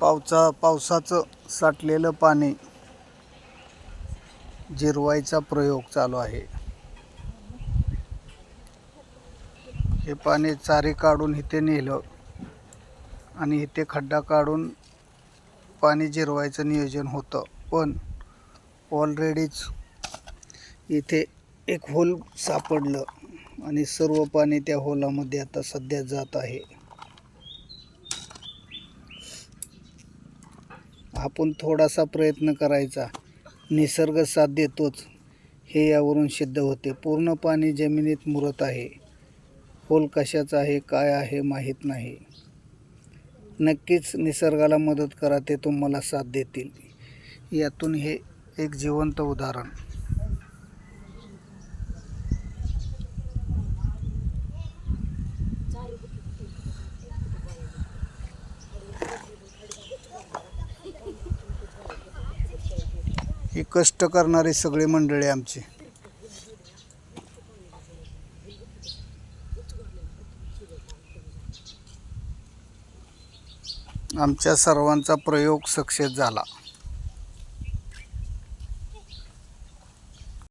पावसा पावसाचं साठलेलं पाणी जिरवायचा प्रयोग चालू आहे. हे पाणी चारी काढून इथे नेलं आणि इथे खड्डा काढून पाणी जिरवायचं नियोजन होतं. पण ऑलरेडीच इथे एक होल सापडलं आणि सर्व पाणी त्या होलामध्ये आता सध्या जात आहे. आपण थोडासा प्रयत्न करायचा. निसर्ग साथ देतोच हे यावरून सिद्ध होते. पूर्ण पाणी जमिनीत मुरत आहे. होल कशाचा आहे काय आहे माहीत नाही. नक्कीच निसर्गाला मदत करा ते तुम्हाला साथ देतील. यातून हे एक जिवंत उदाहरण. ही कष्ट करणारी सगळी मंडळी आमची. आमच्या सर्वांचा प्रयोग सक्सेस झाला.